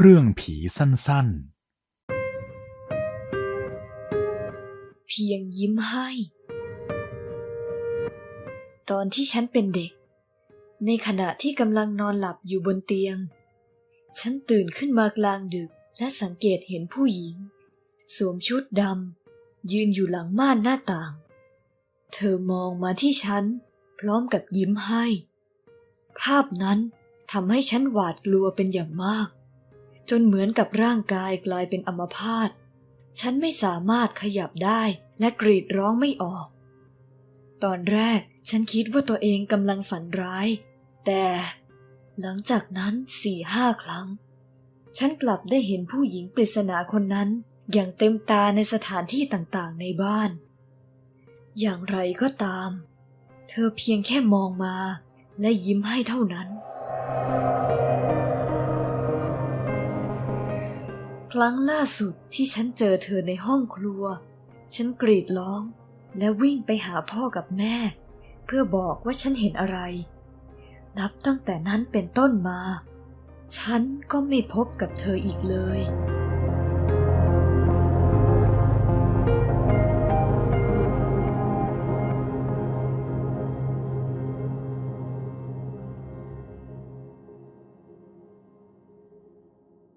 เรื่องผีสั้นๆ เพียงยิ้มให้ ตอนที่ฉันเป็นเด็ก ในขณะที่กำลังนอนหลับอยู่บนเตียง ฉันตื่นขึ้นมากลางดึกและสังเกตเห็นผู้หญิง สวมชุดดำยืนอยู่หลังม่านหน้าต่าง เธอมองมาที่ฉัน พร้อมกับยิ้มให้ ภาพนั้นทำให้ฉันหวาดกลัวเป็นอย่างมาก จนเหมือนกับร่างกายกลายเป็นอัมพาต ฉันไม่สามารถขยับได้และกรีดร้องไม่ออก ตอนแรกฉันคิดว่าตัวเองกำลังฝันร้าย แต่หลังจากนั้นสี่ห้าครั้ง ฉันกลับได้เห็นผู้หญิงปริศนาคนนั้น อย่างเต็มตาในสถานที่ต่างๆ ในบ้าน อย่างไรก็ตาม เธอเพียงแค่มองมาและยิ้มให้เท่านั้น รั้งล่าสุดที่ฉันเจอเธอในห้องครัว ฉันกรีดร้อง และวิ่งไปหาพ่อกับแม่ เพื่อบอกว่าฉันเห็นอะไร นับตั้งแต่นั้นเป็นต้นมา ฉันก็ไม่พบกับเธออีกเลย